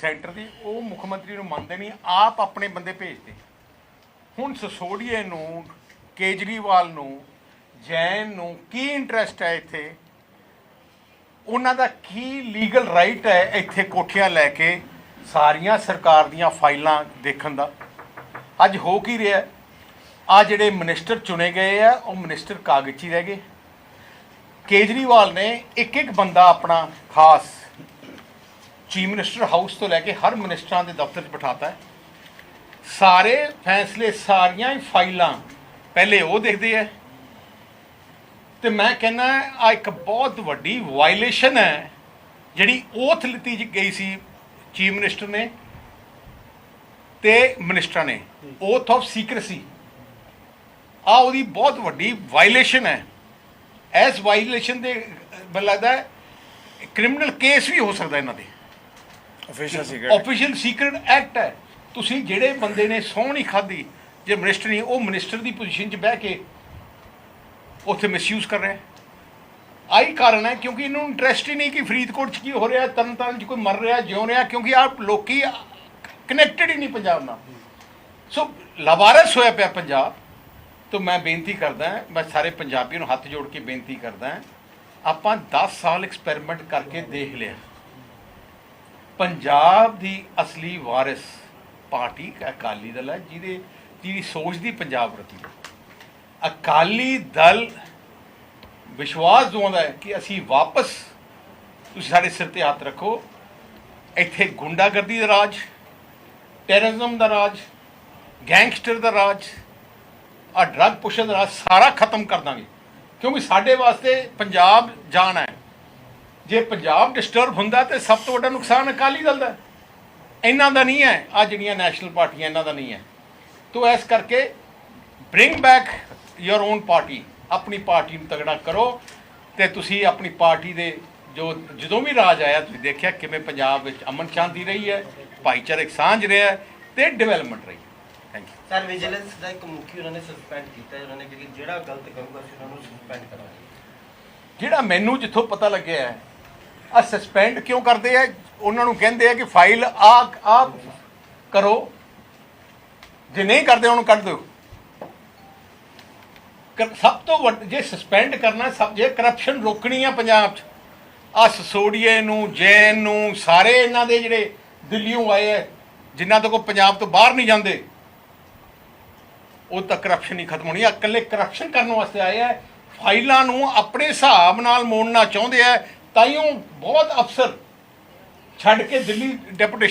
Centre ਦੀ, ਉਹ ਮੁੱਖ ਮੰਤਰੀ ਨੂੰ ਮੰਨਦੇ ਨਹੀਂ, ਆਪ ਆਪਣੇ ਬੰਦੇ ਭੇਜਦੇ। ਹੁਣ ਸਸੋੜੀਏ ਨੂੰ, ਕੇਜਰੀਵਾਲ ਨੂੰ, ਜੈਨ ਨੂੰ ਕੀ ਇੰਟਰਸਟ ਹੈ ਇੱਥੇ? ਉਹਨਾਂ ਦਾ ਕੀ ਲੀਗਲ ਰਾਈਟ ਹੈ ਇੱਥੇ ਕੋਠੀਆਂ ਲੈ ਕੇ ਸਾਰੀਆਂ ਸਰਕਾਰ ਦੀਆਂ ਫਾਈਲਾਂ ਦੇਖਣ ਦਾ? ਅੱਜ ਹੋ ਕੀ ਰਿਹਾ? ਆ ਜਿਹੜੇ ਮਿਨਿਸਟਰ ਚੁਣੇ ਗਏ ਆ, ਉਹ ਮਿਨਿਸਟਰ ਕਾਗਜ਼ 'ਚ ਹੀ ਰਹਿ ਗਏ। ਕੇਜਰੀਵਾਲ ਨੇ ਇੱਕ ਇੱਕ ਬੰਦਾ ਆਪਣਾ ਖਾਸ ਚੀਫ ਮਿਨਿਸਟਰ ਹਾਊਸ ਤੋਂ ਲੈ ਕੇ ਹਰ ਮਿਨਿਸਟਰਾਂ ਦੇ ਦਫ਼ਤਰ 'ਚ ਬਿਠਾਤਾ ਹੈ। ਸਾਰੇ ਫੈਸਲੇ ਸਾਰੀਆਂ ਹੀ ਫਾਈਲਾਂ ਪਹਿਲੇ ਉਹ ਦੇਖਦੇ ਆ ਤੇ ਮੈਂ ਕਹਿੰਦਾ ਆ ਇੱਕ ਬਹੁਤ ਵੱਡੀ ਵਾਇਲੇਸ਼ਨ ਹੈ, ਜਿਹੜੀ ਓਥ ਲਿੱਤੀ ਗਈ ਸੀ ਚੀਫ ਮਿਨਿਸਟਰ ਨੇ ਤੇ ਮਿਨਿਸਟਰਾਂ ਨੇ। ਓਥ ਆਫ ਸੀਕ੍ਰੇਸੀ ਆ ਉਹਦੀ ਬਹੁਤ ਵੱਡੀ ਵਾਇਲੇਸ਼ਨ ਹੈ। ਐਸ ਵਾਇਲੇਸ਼ਨ ਦੇ ਮੈਨੂੰ ਲੱਗਦਾ ਕ੍ਰਿਮੀਨਲ ਕੇਸ ਵੀ ਹੋ ਸਕਦਾ ਇਹਨਾਂ ਦੇ official secret official secret act ਹੈ। ਤੁਸੀਂ ਜਿਹੜੇ ਬੰਦੇ ਨੇ ਸਹੁੰ ਨਹੀਂ ਖਾਧੀ, ਜੇ ਮਿਨਿਸਟਰ ਨਹੀਂ, ਉਹ ਮਿਨਿਸਟਰ ਦੀ ਪੋਜੀਸ਼ਨ 'ਚ ਬਹਿ ਕੇ ਉੱਥੇ ਮਿਸਯੂਜ਼ ਕਰ ਰਿਹਾ ਹੈ। ਆਹੀ ਕਾਰਨ ਹੈ ਕਿਉਂਕਿ ਇਹਨੂੰ ਇੰਟਰਸਟ ਹੀ ਨਹੀਂ ਕਿ ਫਰੀਦਕੋਟ 'ਚ ਕੀ ਹੋ ਰਿਹਾ, ਤਰਨਤਾਰਨ 'ਚ ਕੋਈ ਮਰ ਰਿਹਾ, ਜਿਉਂ ਰਿਹਾ, ਕਿਉਂਕਿ ਆ ਲੋਕੀ ਕਨੈਕਟਡ ਹੀ ਨਹੀਂ ਪੰਜਾਬ ਨਾਲ। ਸੋ ਲਵਾਰਸ ਹੋਇਆ ਪਿਆ ਪੰਜਾਬ। ਤੋਂ ਮੈਂ ਬੇਨਤੀ ਕਰਦਾ ਮੈਂ ਸਾਰੇ ਪੰਜਾਬੀਆਂ ਨੂੰ ਹੱਥ ਜੋੜ ਕੇ ਬੇਨਤੀ ਕਰਦਾ ਆਪਾਂ 10 ਸਾਲ ਐਕਸਪੈਰੀਮੈਂਟ ਕਰਕੇ ਦੇਖ ਲਿਆ। ਪੰਜਾਬ ਦੀ ਅਸਲੀ ਵਾਰਿਸ ਪਾਰਟੀ ਅਕਾਲੀ ਦਲ ਹੈ, ਜਿਹਦੇ ਜਿਹਦੀ ਸੋਚ ਦੀ ਪੰਜਾਬ ਪ੍ਰਤੀ ਅਕਾਲੀ ਦਲ ਵਿਸ਼ਵਾਸ ਦਵਾਉਂਦਾ ਹੈ ਕਿ ਅਸੀਂ ਵਾਪਸ ਤੁਸੀਂ ਸਾਡੇ ਸਿਰ ਤੇ ਹੱਥ ਰੱਖੋ। ਇੱਥੇ ਗੁੰਡਾਗਰਦੀ ਦਾ ਰਾਜ, ਟੈਰਰਿਜ਼ਮ ਦਾ ਰਾਜ, ਗੈਂਗਸਟਰ ਦਾ ਰਾਜ ਆ ਡਰੱਗ ਪੁਸ਼ਨ ਦਾ ਰਾਜ ਸਾਰਾ ਖਤਮ ਕਰ ਦਾਂਗੇ। ਕਿਉਂਕਿ ਸਾਡੇ ਵਾਸਤੇ ਪੰਜਾਬ ਜਾਨ ਹੈ। ਜੇ ਪੰਜਾਬ ਡਿਸਟਰਬ ਹੁੰਦਾ ਤੇ ਸਭ ਤੋਂ ਵੱਡਾ ਨੁਕਸਾਨ ਅਕਾਲੀ ਦਲ ਦਾ। ਇਹਨਾਂ ਦਾ ਨਹੀਂ ਹੈ। ਆ ਜਿਹੜੀਆਂ ਨੈਸ਼ਨਲ ਪਾਰਟੀਆਂ ਇਹਨਾਂ ਦਾ ਨਹੀਂ ਹੈ। ਤੋ ਇਸ ਕਰਕੇ bring back your own party ਆਪਣੀ ਪਾਰਟੀ ਨੂੰ ਤਗੜਾ ਕਰੋ ਤੇ ਤੁਸੀਂ ਆਪਣੀ ਪਾਰਟੀ ਦੇ ਜੋ ਜਦੋਂ ਵੀ ਰਾਜ ਆਇਆ ਤੁਸੀਂ ਦੇਖਿਆ ਕਿਵੇਂ ਪੰਜਾਬ ਵਿੱਚ ਅਮਨ ਸ਼ਾਂਤੀ ਰਹੀ ਹੈ ਭਾਈਚਾਰਕ ਸਾਂਝ ਰਿਹਾ ਹੈ ਤੇ ਡਿਵੈਲਪਮੈਂਟ ਰਹੀ ਥੈਂਕ ਯੂ ਸਰ ਵਿਜੀਲੈਂਸ ਦਾ ਇੱਕ ਮੁਖੀ ਉਹਨਾਂ ਨੇ ਸਸਪੈਂਡ ਕੀਤਾ ਉਹਨਾਂ ਨੇ ਕਿਹਾ ਕਿ ਜਿਹੜਾ ਗਲਤ ਕਰੂਗਾ ਅਸੀਂ ਉਹਨਾਂ ਨੂੰ ਸਸਪੈਂਡ ਕਰਾਂਗੇ। ਜਿਹੜਾ ਮੈਨੂੰ ਜਿੱਥੋਂ ਪਤਾ ਲੱਗਿਆ ਹੈ ਆ ਸਸਪੈਂਡ ਕਿਉਂ ਕਰਦੇ ਆ? ਉਹਨਾਂ ਨੂੰ ਕਹਿੰਦੇ ਆ ਕਿ ਫਾਈਲ ਆ ਆ ਕਰੋ। ਜੇ ਨਹੀਂ ਕਰਦੇ, ਉਹਨੂੰ ਕੱਢ ਦਿਓ। ਸਭ ਤੋਂ ਵੱਡ, ਜੇ ਸਸਪੈਂਡ ਕਰਨਾ, ਸਭ, ਜੇ ਕਰਪਸ਼ਨ ਰੋਕਣੀ ਆ ਪੰਜਾਬ 'ਚ ਆ ਸਸੋੜੀਏ ਨੂੰ, ਜੈਨ ਨੂੰ, ਸਾਰੇ ਇਹਨਾਂ ਦੇ ਜਿਹੜੇ ਦਿੱਲੀੋਂ ਆਏ ਆ, ਜਿਨ੍ਹਾਂ ਤੋਂ ਕੋ ਪੰਜਾਬ ਤੋਂ ਬਾਹਰ ਨਹੀਂ ਜਾਂਦੇ, ਉਹ ਤਾਂ ਕਰਪਸ਼ਨ ਹੀ ਖਤਮ ਹੋਣੀ ਆ। ਇਕੱਲੇ ਕਰਪਸ਼ਨ ਕਰਨ ਵਾਸਤੇ ਆਏ ਆ। ਫਾਈਲਾਂ ਨੂੰ ਆਪਣੇ ਹਿਸਾਬ ਨਾਲ ਮੋੜਨਾ ਚਾਹੁੰਦੇ ਆ। ਤਾਈਓ ਬਹੁਤ ਅਫਸਰ ਛੱਡ ਕੇ ਦਿੱਲੀ ਡੈਪੂਟੇਸ਼ਨ